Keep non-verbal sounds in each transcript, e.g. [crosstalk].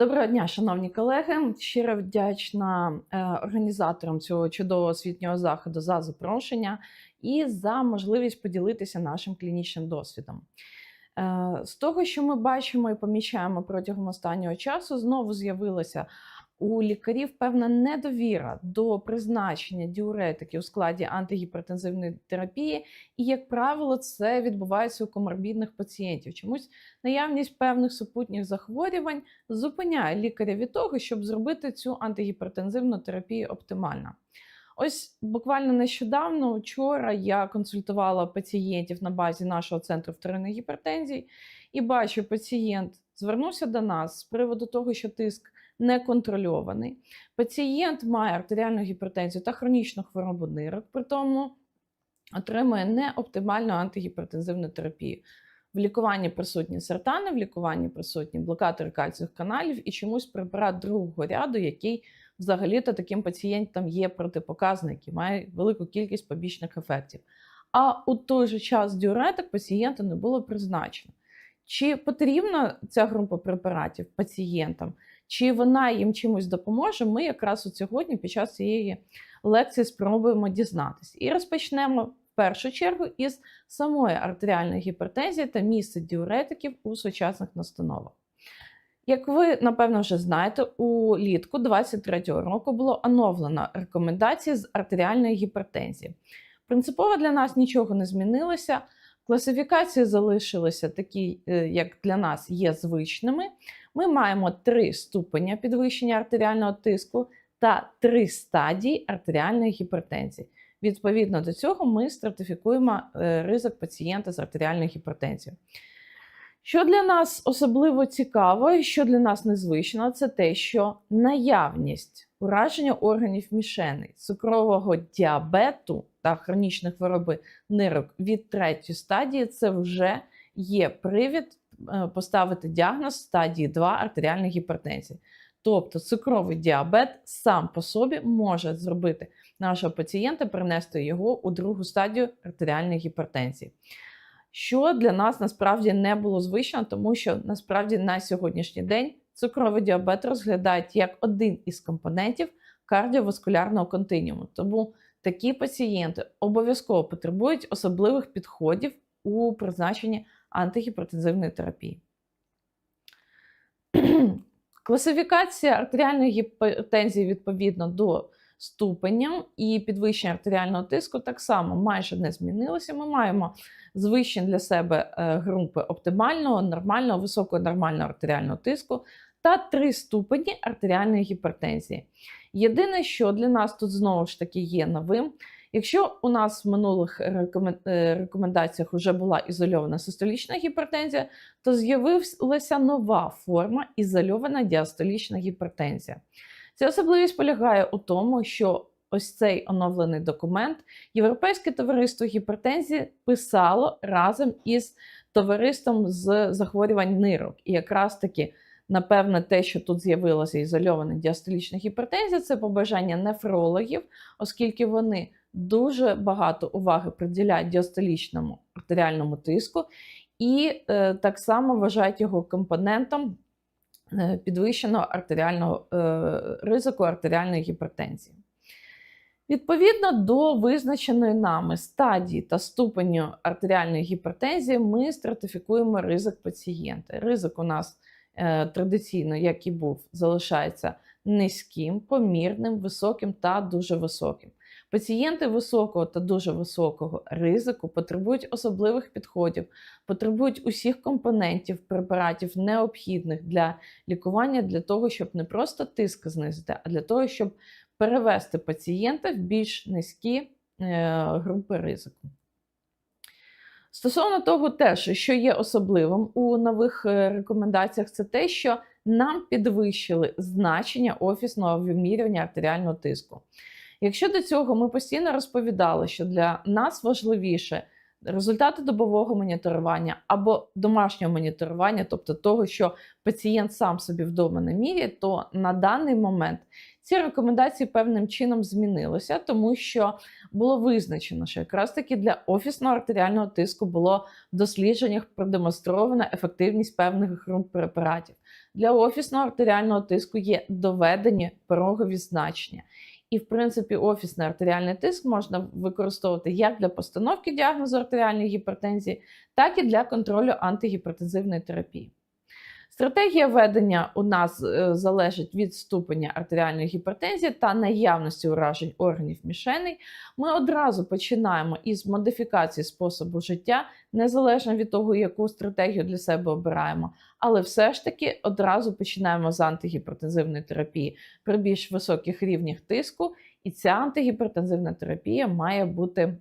Доброго дня, шановні колеги. Щиро вдячна е, організаторам цього чудового освітнього заходу за запрошення і за можливість поділитися нашим клінічним досвідом. Е, З того, що ми бачимо і помічаємо протягом останнього часу, знову з'явилася у лікарів певна недовіра до призначення діуретиків у складі антигіпертензивної терапії, і, як правило, це відбувається у коморбідних пацієнтів. Чомусь наявність певних супутніх захворювань зупиняє лікаря від того, щоб зробити цю антигіпертензивну терапію оптимально. Ось буквально нещодавно, вчора, я консультувала пацієнтів на базі нашого центру вторинної гіпертензії, і бачу, пацієнт звернувся до нас з приводу того, що тиск неконтрольований. Пацієнт має артеріальну гіпертензію та хронічну хворобу нирок, при тому отримує неоптимальну антигіпертензивну терапію. В лікуванні присутні сертани, в лікуванні присутні блокатори кальцієвих каналів і чомусь препарат другого ряду, який взагалі-то таким пацієнтам є протипоказаний, який має велику кількість побічних ефектів. А у той же час діуретик пацієнта не було призначено. Чи потрібна ця група препаратів пацієнтам, чи вона їм чимось допоможе, ми якраз от сьогодні під час цієї лекції спробуємо дізнатися. І розпочнемо в першу чергу із самої артеріальної гіпертензії та місця діуретиків у сучасних настановах. Як ви напевно вже знаєте, у літку 23-го року було оновлено рекомендації з артеріальної гіпертензії. Принципово для нас нічого не змінилося. Класифікації залишилися такі, е, як для нас є звичними. Ми маємо три ступеня підвищення артеріального тиску та три стадії артеріальної гіпертензії. Відповідно до цього, ми стратифікуємо е, ризик пацієнта з артеріальною гіпертензією. Що для нас особливо цікаво і що для нас незвично, це те, що наявність ураження органів мішеней, цукрового діабету та хронічної хвороби нирок від третьої стадії це вже є привід поставити діагноз стадії 2 артеріальної гіпертензії. Тобто цукровий діабет сам по собі може зробити нашого пацієнта, принести його у другу стадію артеріальної гіпертензії. Що для нас насправді не було звично, тому що насправді на сьогоднішній день цукровий діабет розглядають як один із компонентів кардіоваскулярного континіуму. Тому такі пацієнти обов'язково потребують особливих підходів у призначенні антигіпертензивної терапії. [clears throat] Класифікація артеріальної гіпертензії відповідно до ступеням і підвищення артеріального тиску так само майже не змінилося. Ми маємо звичні для себе е, групи оптимального, нормального, високого нормального артеріального тиску та три ступені артеріальної гіпертензії. Єдине, що для нас тут знову ж таки є новим. Якщо у нас в минулих е, рекомендаціях вже була ізольована систолічна гіпертензія, то з'явилася нова форма ізольована діастолічна гіпертензія. Ця особливість полягає у тому, що ось цей оновлений документ Європейське товариство гіпертензії писало разом із товариством з захворювань нирок. І якраз таки, напевне, те, що тут з'явилася ізольована діастолічна гіпертензія, це побажання нефрологів, оскільки вони дуже багато уваги приділяють діастолічному артеріальному тиску, і е, так само вважають його компонентом е, підвищеного артеріального е, ризику артеріальної гіпертензії. Відповідно до визначеної нами стадії та ступеню артеріальної гіпертензії, ми стратифікуємо ризик пацієнта. Ризик у нас е, традиційно, як і був, залишається низьким, помірним, високим та дуже високим. Пацієнти високого та дуже високого ризику потребують особливих підходів, потребують усіх компонентів препаратів, необхідних для лікування, для того, щоб не просто тиск знизити, а для того, щоб перевести пацієнта в більш низькі е, групи ризику. Стосовно того, теж, що є особливим у нових е, рекомендаціях, це те, що нам підвищили значення офісного вимірювання артеріального тиску. Якщо до цього ми постійно розповідали, що для нас важливіше результати добового моніторування або домашнього моніторування, тобто того, що пацієнт сам собі вдома не міряє, то на даний момент ці рекомендації певним чином змінилися, тому що було визначено, що якраз таки для офісного артеріального тиску було в дослідженнях продемонстрована ефективність певних груп препаратів. Для офісного артеріального тиску є доведені порогові значення. І, в принципі, офісний артеріальний тиск можна використовувати як для постановки діагнозу артеріальної гіпертензії, так і для контролю антигіпертензивної терапії. Стратегія ведення у нас е, залежить від ступеня артеріальної гіпертензії та наявності уражень органів мішеней. Ми одразу починаємо із модифікації способу життя, незалежно від того, яку стратегію для себе обираємо. Але все ж таки одразу починаємо з антигіпертензивної терапії при більш високих рівнях тиску, і ця антигіпертензивна терапія має бути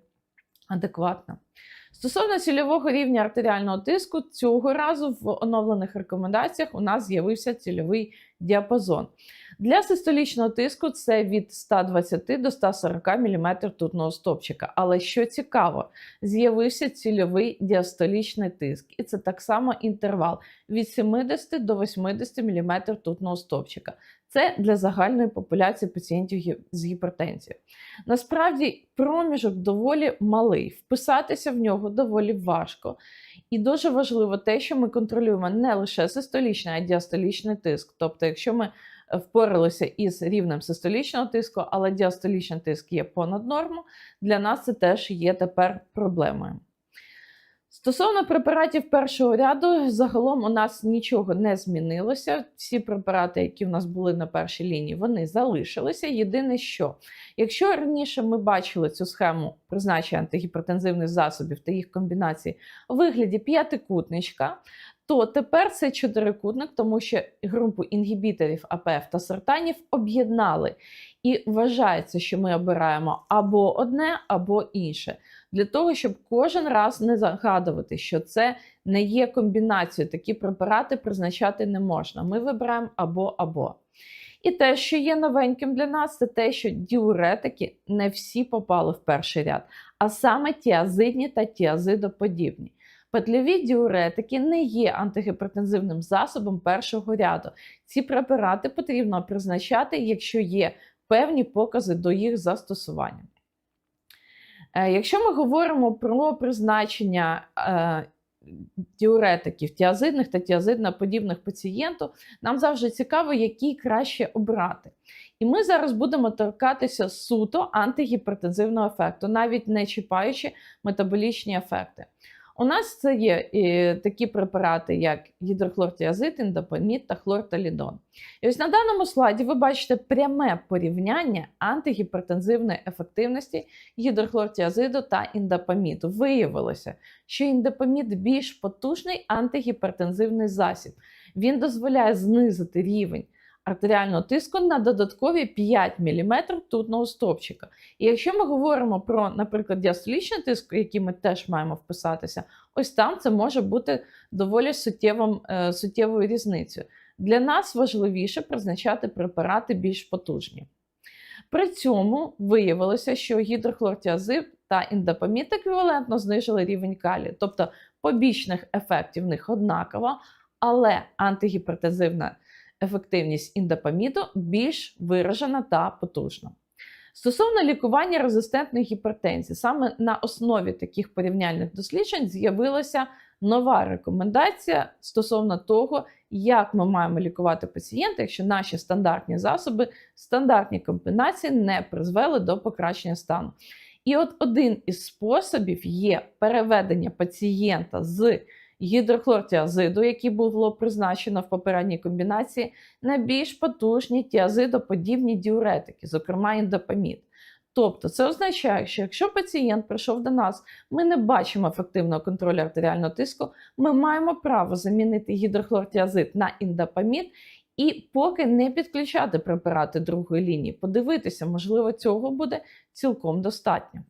адекватна. Стосовно цільового рівня артеріального тиску, цього разу в оновлених рекомендаціях у нас з'явився цільовий діапазон. Для систолічного тиску це від 120 до 140 мм ртутного стопчика. Але що цікаво, з'явився цільовий діастолічний тиск, і це так само інтервал від 70 до 80 мм ртутного стопчика. Це для загальної популяції пацієнтів з гіпертензією. Насправді, проміжок доволі малий, вписатися в нього доволі важко. І дуже важливо те, що ми контролюємо не лише систолічний, а й діастолічний тиск. Тобто, якщо ми впоралися із рівнем систолічного тиску, але діастолічний тиск є понад норму, для нас це теж є тепер проблемою. Стосовно препаратів першого ряду, загалом у нас нічого не змінилося. Всі препарати, які в нас були на першій лінії, вони залишилися. Єдине, що якщо раніше ми бачили цю схему призначення антигіпертензивних засобів та їх комбінацій у вигляді п'ятикутничка, то тепер це чотирикутник, тому що групу інгібіторів АПФ та сортанів об'єднали. І вважається, що ми обираємо або одне, або інше. Для того, щоб кожен раз не загадувати, що це не є комбінацією, такі препарати призначати не можна. Ми вибираємо або-або. І те, що є новеньким для нас, це те, що діуретики не всі попали в перший ряд, а саме тіазидні та тіазидоподібні. Петлеві діуретики не є антигіпертензивним засобом першого ряду. Ці препарати потрібно призначати, якщо є певні покази до їх застосування. Е, якщо ми говоримо про призначення е, діуретиків, тіазидних та тіазидноподібних пацієнтів, нам завжди цікаво, які краще обрати. І ми зараз будемо торкатися суто антигіпертензивного ефекту, навіть не чіпаючи метаболічні ефекти. У нас це є і такі препарати, як гідрохлортіазид, індопамід та хлорталідон. І ось на даному слайді ви бачите пряме порівняння антигіпертензивної ефективності гідрохлортіазиду та індопаміду. Виявилося, що індопамід більш потужний антигіпертензивний засіб. Він дозволяє знизити рівень артеріального тиску на додаткові 5 мм тутного стовпчика. І якщо ми говоримо про, наприклад, діастолічний тиск, який ми теж маємо вписатися, ось там це може бути доволі суттєвим, е, суттєвою різницею. Для нас важливіше призначати препарати більш потужні. При цьому виявилося, що гідрохлортіазид та індопамід еквівалентно знижили рівень калію, тобто побічних ефектів в них однаково, але антигіпертензивна ефективність індопаміду більш виражена та потужна. Стосовно лікування резистентної гіпертензії, саме на основі таких порівняльних досліджень з'явилася нова рекомендація стосовно того, як ми маємо лікувати пацієнта, якщо наші стандартні засоби, стандартні комбінації не призвели до покращення стану. І от один із способів є переведення пацієнта з гідрохлортіазиду, який було призначено в попередній комбінації, на більш потужні тіазидоподібні діуретики, зокрема індопамід. Тобто це означає, що якщо пацієнт прийшов до нас, ми не бачимо ефективного контролю артеріального тиску, ми маємо право замінити гідрохлортіазид на індопамід і поки не підключати препарати другої лінії, подивитися, можливо, цього буде цілком достатньо.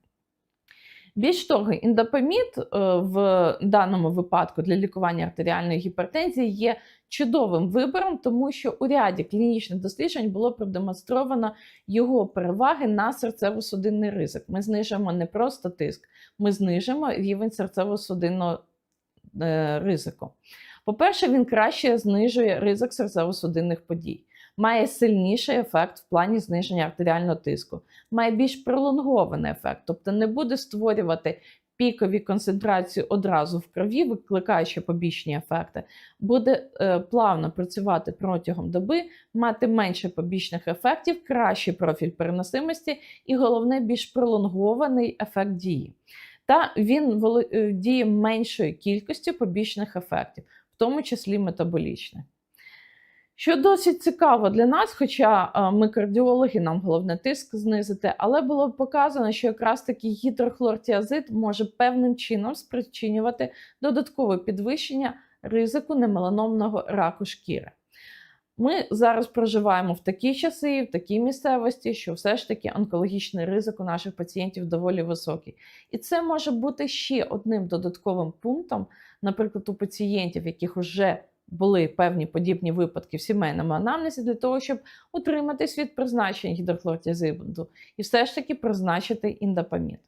Більш того, індопамід е, в даному випадку для лікування артеріальної гіпертензії є чудовим вибором, тому що у ряді клінічних досліджень було продемонстровано його переваги на серцево-судинний ризик. Ми знижуємо не просто тиск, ми знижуємо рівень серцево-судинного е, ризику. По-перше, він краще знижує ризик серцево-судинних подій, має сильніший ефект в плані зниження артеріального тиску, має більш пролонгований ефект, тобто не буде створювати пікові концентрації одразу в крові, викликаючи побічні ефекти, буде е, плавно працювати протягом доби, мати менше побічних ефектів, кращий профіль переносимості і головне більш пролонгований ефект дії. Та він е, діє меншою кількістю побічних ефектів, в тому числі метаболічних. Що досить цікаво для нас, хоча ми кардіологи, нам головне тиск знизити, але було показано, що якраз таки гідрохлортіазид може певним чином спричинювати додаткове підвищення ризику немеланомного раку шкіри. Ми зараз проживаємо в такі часи, в такій місцевості, що все ж таки онкологічний ризик у наших пацієнтів доволі високий. І це може бути ще одним додатковим пунктом, наприклад, у пацієнтів, яких вже були певні подібні випадки в сімейному анамнезі, для того, щоб утриматись від призначення гідрохлортіазиду і все ж таки призначити індопамід.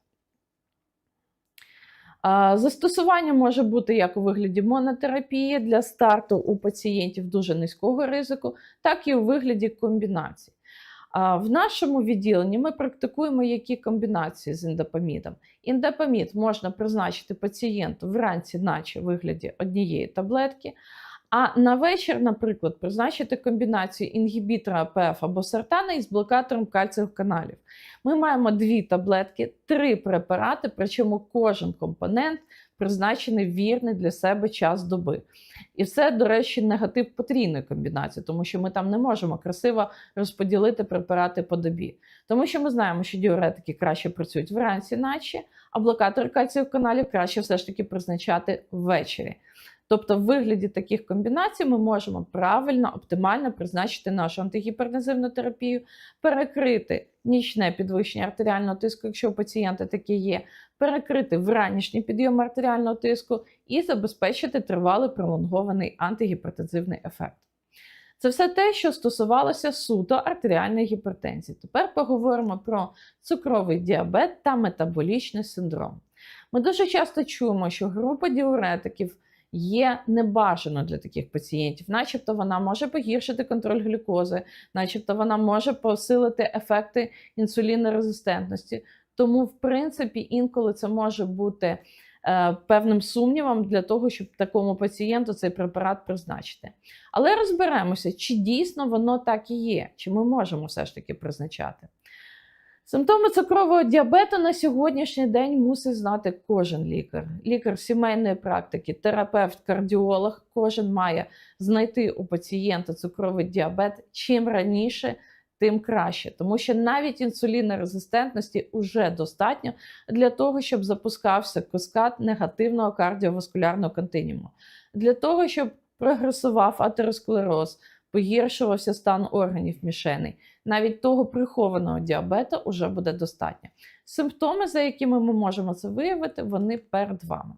Застосування може бути як у вигляді монотерапії для старту у пацієнтів дуже низького ризику, так і у вигляді комбінацій. В нашому відділенні ми практикуємо які комбінації з індопамідом. Індопамід можна призначити пацієнту вранці, наче в вигляді однієї таблетки. А на вечір, наприклад, призначити комбінацію інгібітора АПФ або сартана із блокатором кальцієвих каналів. Ми маємо дві таблетки, три препарати, причому кожен компонент призначений вірний для себе час доби. І це, до речі, негатив потрійної комбінації, тому що ми там не можемо красиво розподілити препарати по добі. Тому що ми знаємо, що діуретики краще працюють вранці, наче, а блокатори кальцієвих каналів краще все ж таки призначати ввечері. Тобто, в вигляді таких комбінацій ми можемо правильно, оптимально призначити нашу антигіпернезивну терапію, перекрити нічне підвищення артеріального тиску, якщо у пацієнта таке є, перекрити вранішній підйом артеріального тиску і забезпечити тривалий пролонгований антигіпертензивний ефект. Це все те, що стосувалося суто артеріальної гіпертензії. Тепер поговоримо про цукровий діабет та метаболічний синдром. Ми дуже часто чуємо, що група діуретиків є небажано для таких пацієнтів, начебто вона може погіршити контроль глюкози, начебто вона може посилити ефекти інсулінорезистентності. Тому, в принципі, інколи це може бути е, певним сумнівом для того, щоб такому пацієнту цей препарат призначити. Але розберемося, чи дійсно воно так і є, чи ми можемо все ж таки призначати. Симптоми цукрового діабету на сьогоднішній день мусить знати кожен лікар. Лікар сімейної практики, терапевт, кардіолог. Кожен має знайти у пацієнта цукровий діабет чим раніше, тим краще. Тому що навіть інсулінорезистентності вже достатньо для того, щоб запускався каскад негативного кардіоваскулярного континууму. Для того, щоб прогресував атеросклероз, погіршувався стан органів мішеней. Навіть того прихованого діабету вже буде достатньо. Симптоми, за якими ми можемо це виявити, вони перед вами.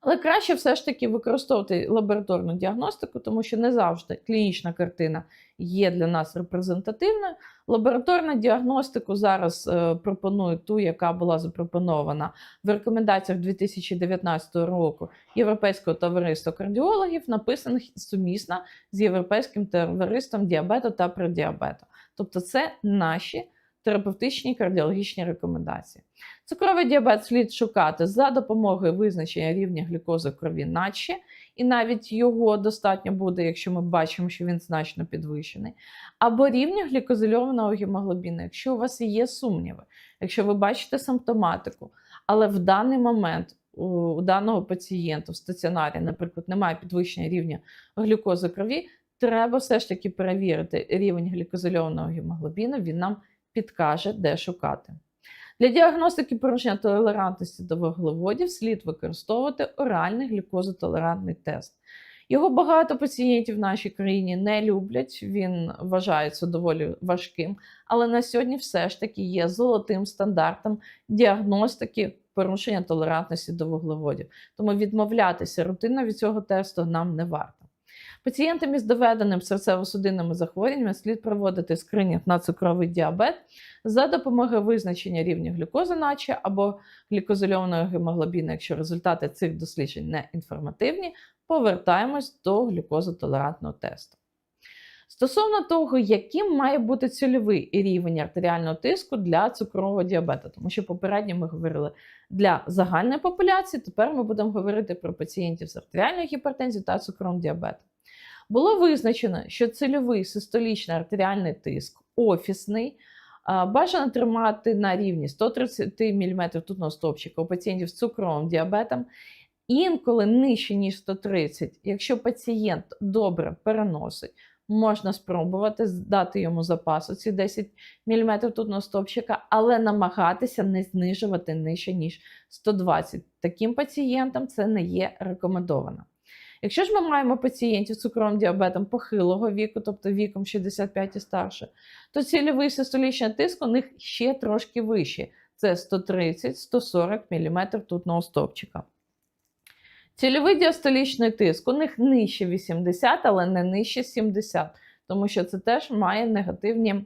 Але краще все ж таки використовувати лабораторну діагностику, тому що не завжди клінічна картина є для нас репрезентативною. Лабораторну діагностику зараз е, пропонують ту, яка була запропонована в рекомендаціях 2019 року Європейського товариства кардіологів, написаних сумісно з Європейським товариством діабету та преддіабету. Тобто, це наші терапевтичні кардіологічні рекомендації. Цукровий діабет слід шукати за допомогою визначення рівня глюкози в крові наче, і навіть його достатньо буде, якщо ми бачимо, що він значно підвищений, або рівня глікозильованого гемоглобіну, якщо у вас є сумніви, якщо ви бачите симптоматику, але в даний момент у, даного пацієнта в стаціонарі, наприклад, немає підвищення рівня глюкози крові, треба все ж таки перевірити рівень глікозильованого гемоглобіну, він нам підкаже, де шукати. Для діагностики порушення толерантності до вуглеводів слід використовувати оральний глюкозотолерантний тест. Його багато пацієнтів в нашій країні не люблять, він вважається доволі важким, але на сьогодні все ж таки є золотим стандартом діагностики порушення толерантності до вуглеводів. Тому відмовлятися рутинно від цього тесту нам не варто. Пацієнтам із доведеним серцево-судинними захворюваннями слід проводити скринінг на цукровий діабет за допомогою визначення рівня глюкози, наче або глікозольованого гемоглобіну, якщо результати цих досліджень не інформативні, повертаємось до глюкозотолерантного тесту. Стосовно того, яким має бути цільовий рівень артеріального тиску для цукрового діабету, тому що попередньо ми говорили для загальної популяції, тепер ми будемо говорити про пацієнтів з артеріальною гіпертензією та цукровим діабетом. Було визначено, що цільовий систолічний артеріальний тиск офісний бажано тримати на рівні 130 мм тутного стовпчика у пацієнтів з цукровим діабетом, інколи нижче, ніж 130, якщо пацієнт добре переносить, можна спробувати дати йому запасу ці 10 мм тутного стовпчика, але намагатися не знижувати нижче, ніж 120. Таким пацієнтам це не є рекомендовано. Якщо ж ми маємо пацієнтів з цукровим діабетом похилого віку, тобто віком 65 і старше, то цільовий систолічний тиск у них ще трошки вищий. Це 130-140 мм тутного стовпчика. Цільовий діастолічний тиск у них нижче 80, але не нижче 70, тому що це теж має негативні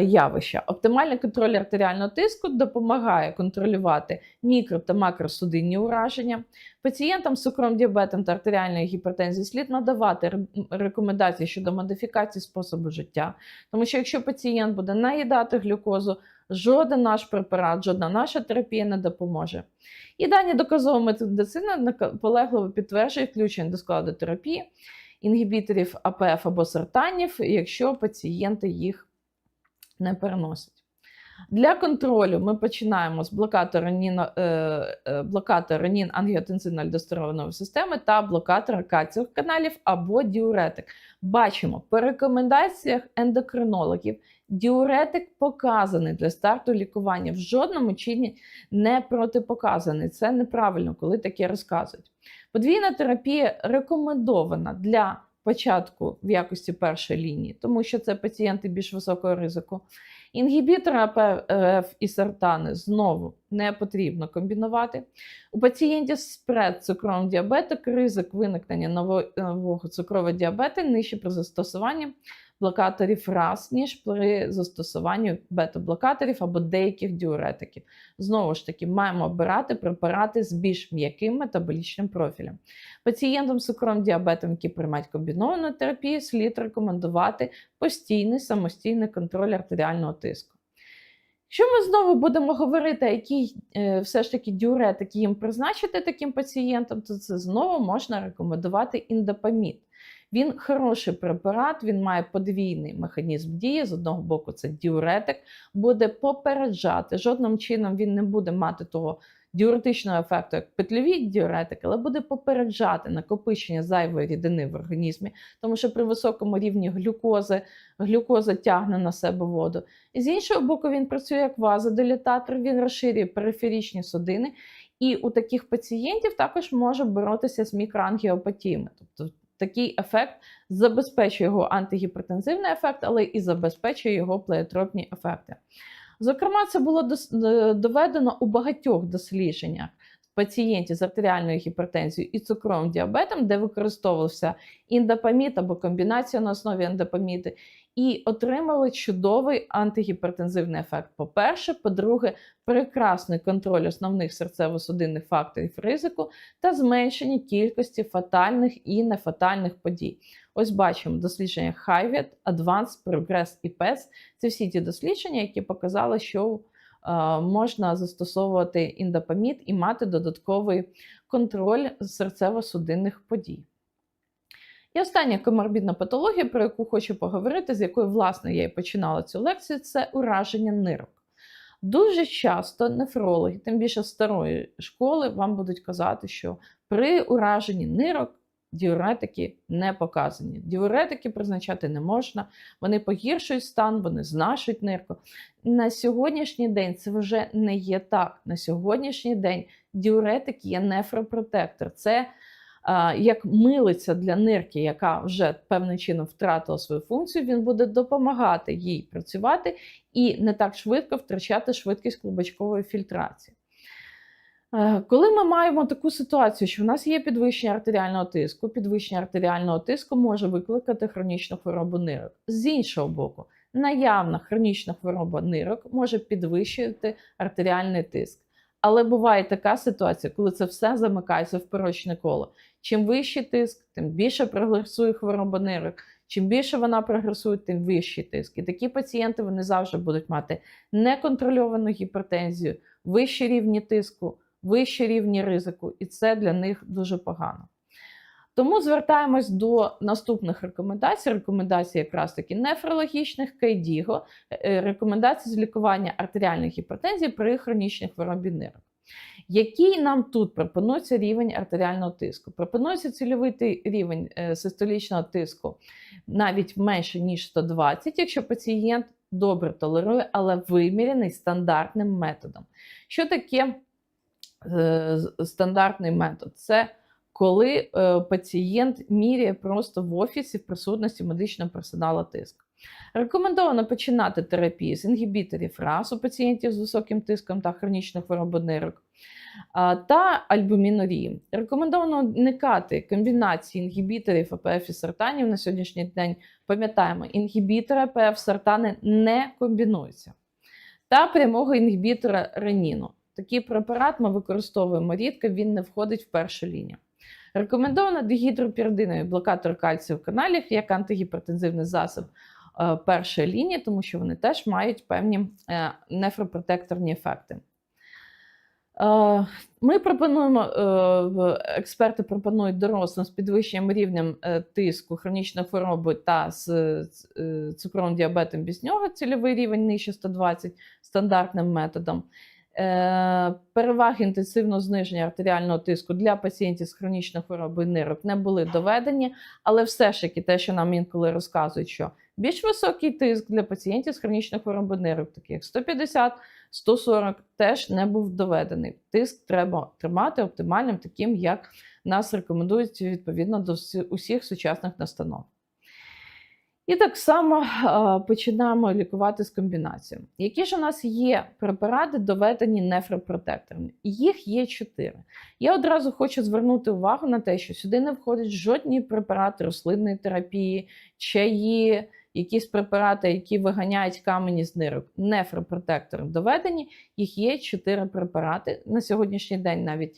явища. Оптимальний контроль артеріального тиску допомагає контролювати мікро та макросудинні ураження. Пацієнтам з цукровим діабетом та артеріальною гіпертензією слід надавати рекомендації щодо модифікації способу життя, тому що якщо пацієнт буде наїдати глюкозу, жоден наш препарат, жодна наша терапія не допоможе. І дані доказова медицина наполегливо підтверджує включення до складу терапії інгібіторів АПФ або сертанів, якщо пацієнти їх не переносять. Для контролю ми починаємо з блокатора ренін, блокатора ренін ангіотензин системи та блокатора кальцієвих каналів або діуретик. Бачимо, по рекомендаціях ендокринологів діуретик показаний для старту лікування. В жодному чині не протипоказаний. Це неправильно, коли таке розказують. Подвійна терапія рекомендована для початку в якості першої лінії, тому що це пацієнти більш високого ризику. Інгібітори АПФ і сертани знову не потрібно комбінувати. У пацієнтів з предцукровим діабетом ризик виникнення нового цукрового діабету нижче при застосуванні блокаторів раз, ніж при застосуванні бета-блокаторів або деяких діуретиків. Знову ж таки, маємо обирати препарати з більш м'яким метаболічним профілем. Пацієнтам з цукровим діабетом, які приймають комбіновану терапію, слід рекомендувати постійний самостійний контроль артеріального тиску. Якщо ми знову будемо говорити, який е, все ж таки діуретики їм призначити таким пацієнтам, то це знову можна рекомендувати індопамід. Він хороший препарат, він має подвійний механізм дії. З одного боку, це діуретик, буде попереджати. Жодним чином він не буде мати того діуретичного ефекту, як петльові діуретики, але буде попереджати накопичення зайвої рідини в організмі, тому що при високому рівні глюкози глюкоза тягне на себе воду. І з іншого боку, він працює як вазодилататор, він розширює периферічні судини. І у таких пацієнтів також може боротися з мікроангіопатіями. Тобто такий ефект забезпечує його антигіпертензивний ефект, але і забезпечує його плеотропні ефекти. Зокрема, це було доведено у багатьох дослідженнях пацієнтів з артеріальною гіпертензією і цукровим діабетом, де використовувався індопамід або комбінація на основі ендопаміди, і отримали чудовий антигіпертензивний ефект. По-перше, по-друге, прекрасний контроль основних серцево-судинних факторів ризику та зменшення кількості фатальних і нефатальних подій. Ось бачимо дослідження HIVET, Advanced, Progress і PES. Це всі ті дослідження, які показали, що е, можна застосовувати індопамід і мати додатковий контроль серцево-судинних подій. І остання коморбідна патологія, про яку хочу поговорити, з якої, власне, я і починала цю лекцію, це ураження нирок. Дуже часто нефрологи, тим більше старої школи, вам будуть казати, що при ураженні нирок діуретики не показані. Діуретики призначати не можна, вони погіршують стан, вони знашують нирку. На сьогоднішній день це вже не є так. На сьогоднішній день діуретик є нефропротектор. Це як милиця для нирки, яка вже певним чином втратила свою функцію, він буде допомагати їй працювати і не так швидко втрачати швидкість клубочкової фільтрації. Коли ми маємо таку ситуацію, що в нас є підвищення артеріального тиску, підвищення артеріального тиску може викликати хронічну хворобу нирок. З іншого боку, наявна хронічна хвороба нирок може підвищити артеріальний тиск. Але буває така ситуація, коли це все замикається в порочне коло. Чим вищий тиск, тим більше прогресує хвороба нирок. Чим більше вона прогресує, тим вищий тиск. І такі пацієнти вони завжди будуть мати неконтрольовану гіпертензію, вищі рівні тиску, вищі рівні ризику, і це для них дуже погано. Тому звертаємось до наступних рекомендацій. Рекомендацій якраз таки нефрологічних КайДіго, е, рекомендацій з лікування артеріальної гіпертензії при хронічній хворобі нирок. Який нам тут пропонується рівень артеріального тиску? Пропонується цільовий рівень е, систолічного тиску навіть менше, ніж 120, якщо пацієнт добре толерує, але вимірений стандартним методом. Що таке е, стандартний метод? Це коли е, пацієнт міряє просто в офісі в присутності медичного персоналу тиск. Рекомендовано починати терапію з інгібіторів РАС у пацієнтів з високим тиском та хронічних хвороб нирок та альбумінурії. Рекомендовано уникати комбінації інгібіторів АПФ і сартанів на сьогоднішній день. Пам'ятаємо, інгібітори АПФ сартани не комбінуються. Та прямого інгібітора реніну. Такий препарат ми використовуємо рідко, він не входить в першу лінію. Рекомендовано дигідропіридиновий блокатор кальцію в каналів як антигіпертензивний засіб першої лінії, тому що вони теж мають певні е, нефропротекторні ефекти. Е, Ми пропонуємо, е, експерти пропонують дорослим з підвищенням рівнем е, тиску, хронічної хвороби та з е, цукровим діабетом без цільовий рівень нижче 120 стандартним методом. Е, Переваги інтенсивного зниження артеріального тиску для пацієнтів з хронічною хворобою нирок не були доведені, але все ж таки те, що нам інколи розказують, що більш високий тиск для пацієнтів з хронічною хворобою нирок, таких 150 140 теж не був доведений. Тиск треба тримати оптимальним, таким, як нас рекомендують відповідно до усіх сучасних настанов. І так само починаємо лікувати з комбінацією. Які ж у нас є препарати, доведені нефропротекторами? Їх є чотири. Я одразу хочу звернути увагу на те, що сюди не входять жодні препарати рослинної терапії, чаї, якісь препарати, які виганяють камені з нирок. Нефропротектори доведені. Їх є чотири препарати. На сьогоднішній день навіть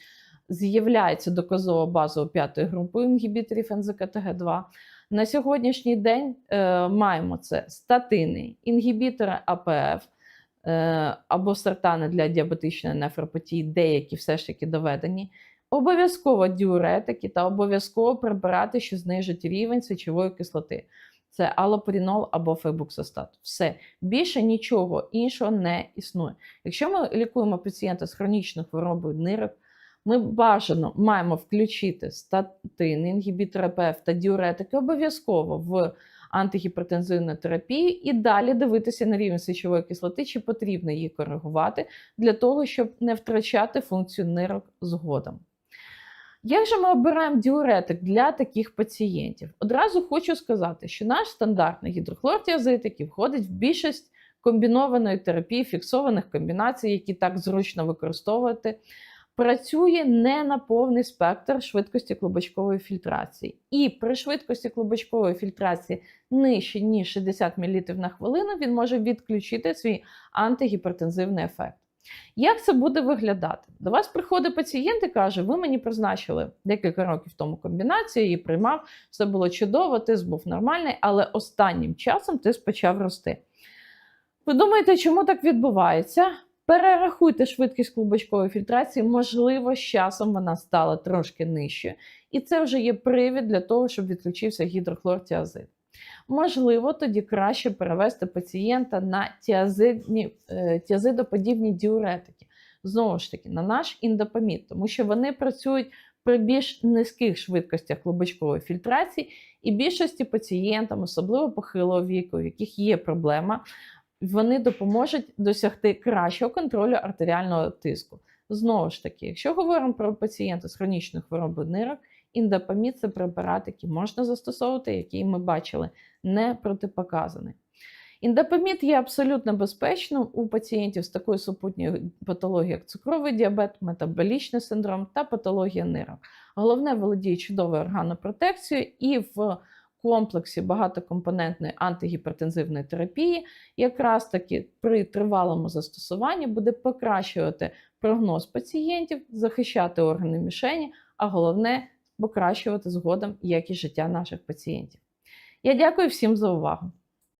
з'являється доказова база п'ятої групи інгібіторів НЗКТГ2. На сьогоднішній день е, маємо це статини, інгібітори АПФ е, або сартани для діабетичної нефропатії, деякі все ж таки доведені. Обов'язково діуретики та обов'язково препарати, що знижать рівень сечової кислоти. Це аллопурінол або фебуксостат. Все більше нічого іншого не існує. Якщо ми лікуємо пацієнта з хронічною хворобою нирок, ми бажано маємо включити статин, інгібітор АПФ та діуретики обов'язково в антигіпертензивну терапію і далі дивитися на рівень сечової кислоти, чи потрібно її коригувати для того, щоб не втрачати функцію нирок згодом. Як же ми обираємо діуретик для таких пацієнтів? Одразу хочу сказати, що наш стандартний гідрохлортіазид, який входить в більшість комбінованої терапії, фіксованих комбінацій, які так зручно використовувати, працює не на повний спектр швидкості клубочкової фільтрації. І при швидкості клубочкової фільтрації нижче, ніж 60 мл на хвилину, він може відключити свій антигіпертензивний ефект. Як це буде виглядати? До вас приходить пацієнт і каже: ви мені призначили декілька років тому комбінацію, її приймав, все було чудово, тиск був нормальний, але останнім часом тиск почав рости. Ви думаєте, чому так відбувається? Перерахуйте швидкість клубочкової фільтрації, можливо, з часом вона стала трошки нижчою. І це вже є привід для того, щоб відключився гідрохлортіазид. Можливо, тоді краще перевести пацієнта на тіазидні, е, тіазидоподібні діуретики. Знову ж таки, на наш індопамід, тому що вони працюють при більш низьких швидкостях клубочкової фільтрації, і більшості пацієнтам, особливо похилого віку, у яких є проблема, вони допоможуть досягти кращого контролю артеріального тиску. Знову ж таки, якщо говоримо про пацієнта з хронічною хворобою нирок, індапамід це препарат, який можна застосовувати, який ми бачили не протипоказаний. Індапамід є абсолютно безпечним у пацієнтів з такою супутньою патологією, як цукровий діабет, метаболічний синдром та патологія нирок. Головне володіє чудовою органопротекцією і в комплексі багатокомпонентної антигіпертензивної терапії, якраз таки при тривалому застосуванні буде покращувати прогноз пацієнтів, захищати органи мішені, а головне покращувати згодом якість життя наших пацієнтів. Я дякую всім за увагу.